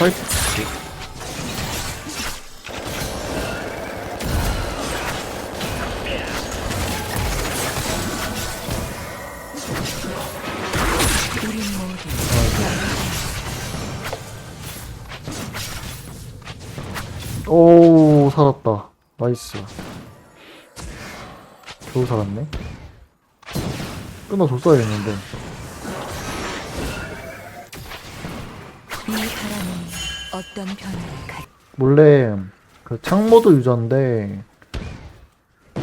모두 오 살았다. 나이스. 겨우 살았네. 끊어줬어야 했는데 이 바람은 어떤 변화를 가 원래 그 창모드 유저인데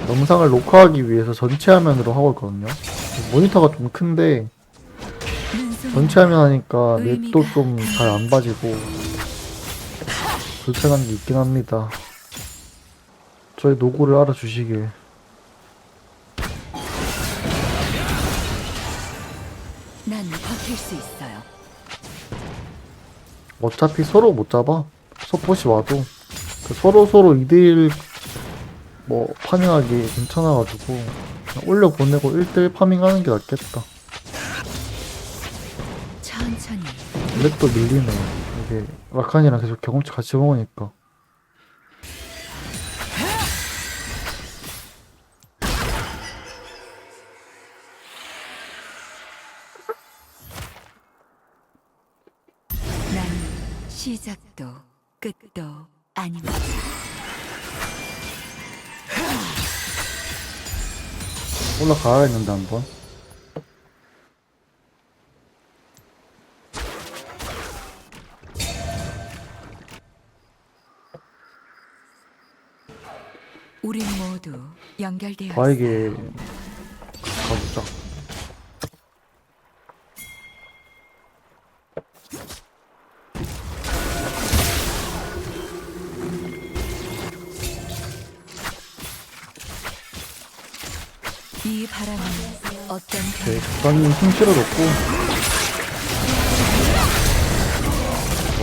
영상을 녹화하기 위해서 전체 화면으로 하고 있거든요. 모니터가 좀 큰데 전체 화면 하니까 맵도 좀 잘안 봐지고 불편한 게 있긴 합니다. 저희 노고를 알아주시길. 난 버틸 수 있어요. 어차피 서로 못 잡아. 서폿이 와도 그 서로 서로 2대1 뭐 파밍하기 괜찮아가지고 그냥 올려 보내고 1대1 파밍하는 게 낫겠다. 천천히 렉도 밀리네. 이게 라칸이랑 계속 경험치 같이 먹으니까. 시작도 끝도 아닙니다. 올라가야겠는데 한번. 우리 모두 연결되어. 바에게 이 바람은 어떤 네, 적당히 힘 실어줬고.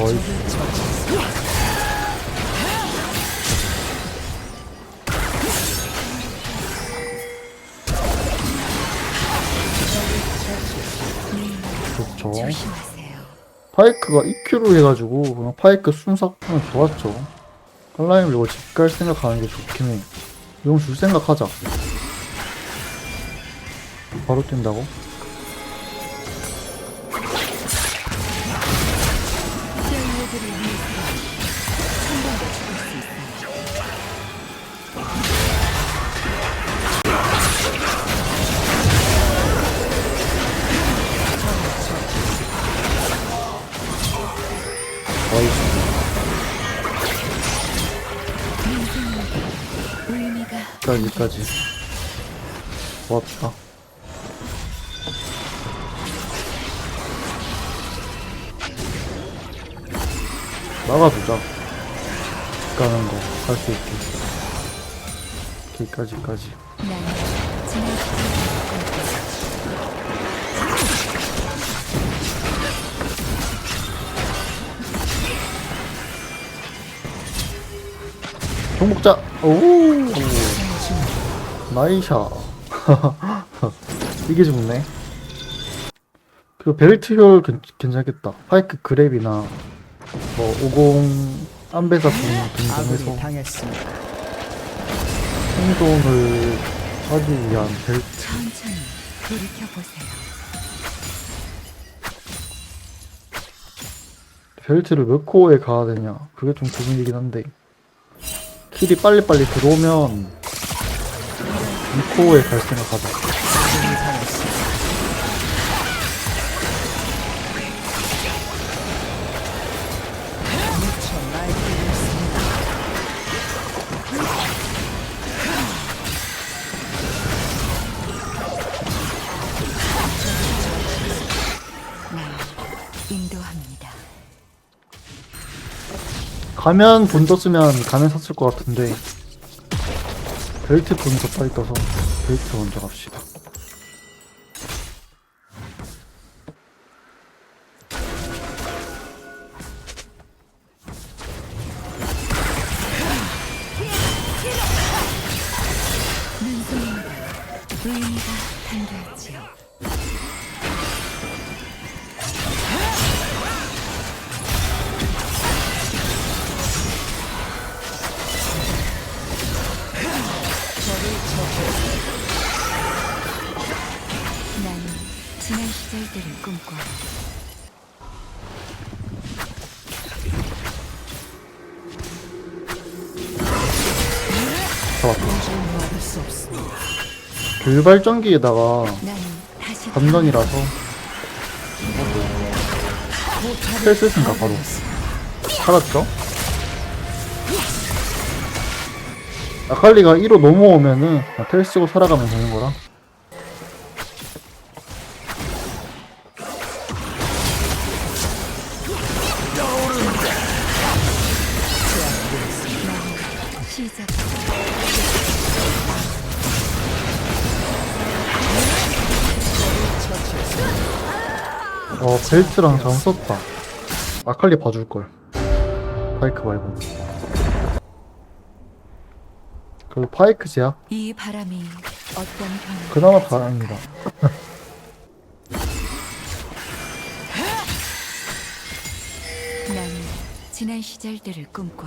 어이, 좋죠. 조심하세요. 파이크가 EQ로 해가지고 그냥 파이크 순삭하면 좋았죠. 칼라임 이거 집갈 생각하는 게 좋긴 해. 용줄 생각하자. 바로 뛴다고? 여기까지. 좋았다. 집 가는 거, 할수 있게. 지날 종목자! 오! 나이샤. 이게 좋네. 그 벨트 효율 괜- 괜찮겠다. 파이크 그랩이나 뭐50 안배사 등 등등해서 당했습니다. 생존을 하기 위한 벨트. 천천히 돌이켜 보세요. 벨트를 몇 코어에 가야 되냐. 그게 좀 고민이긴 한데. 킬이 빨리빨리 들어오면 2코어에 갈 생각하자. 가면 돈 떴으면 가면 샀을 것 같은데 벨트 돈이 더 빨리 떠서 벨트 먼저 갑시다 의미가 담겨있지요. 잡았다. 교유발전기에다가 감전이라서 헬스인가 바로 살았죠? 아칼리가 1호 넘어오면은 그냥 텔 쓰고 살아가면 되는 거라 어 벨트랑 잘 썼다 아칼리 봐줄걸 파이크 말고 그 파이크 제약 이 바람이 어떤? 그나마 다행이다 나는 지난 시절들을 꿈꿔.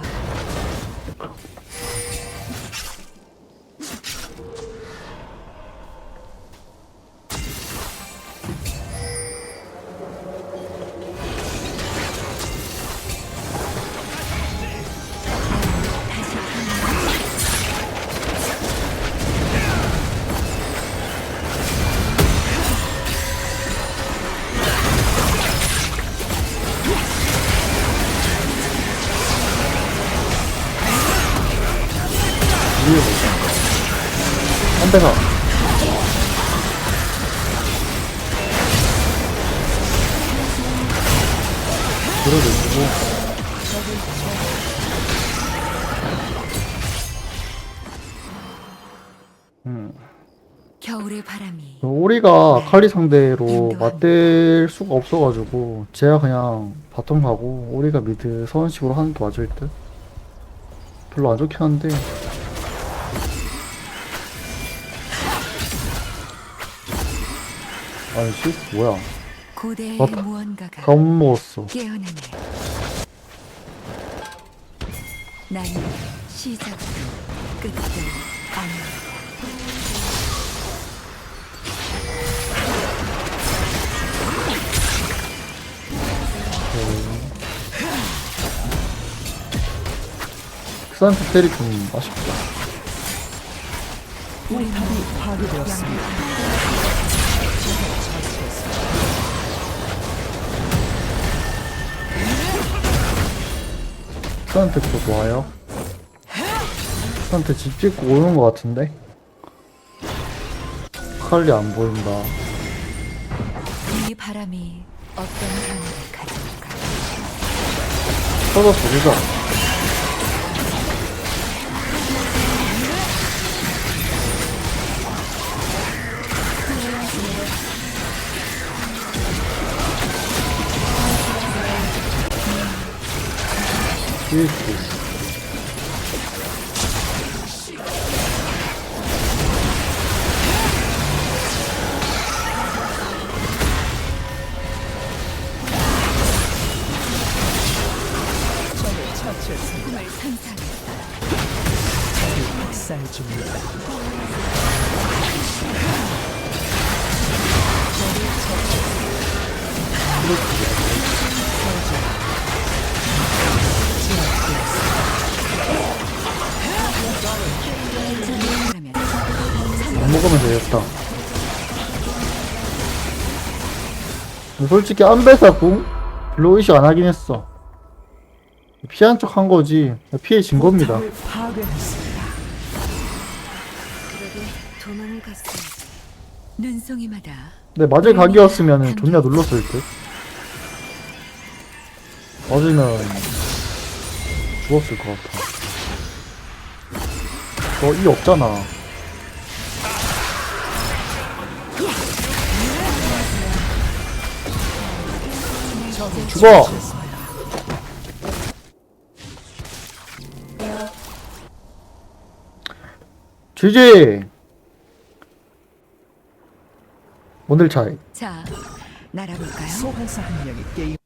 보자 한대가 들어주고 음. 겨울의 바람이 오리가 칼리 상대로 맞댈 수가 없어가지고 제가 그냥 바텀 가고 오리가 미드 서원식으로 하는 게 맞을 듯 별로 안 좋긴 한데 아니 씨 뭐야 고대의 맞다. 무언가가 다못 먹었어 깨어나네. 나는 시작도 끝도 아니다. 크산트 테리 좀 아쉽다 포탑이 파괴되었습니다. 크산트 또 좋아요? 크산트 집 짓고 오는 것 같은데? 칼리 안 보인다. 이 바람이 어떤 변화를 가져올까? 터졌어 보자 스위스 적을 안 먹으면 되겠다. 솔직히 안배사 궁 별로 의식 안 하긴 했어. 피한 척 한 거지. 피해 진 겁니다. 근데 맞을 각이었으면 존냐 눌렀을 듯. 맞으면 죽었을 것 같아. 너 이 없잖아. 죽어! GG! 오늘 차이. 자 날아볼까요? 소환사 한 명이 게임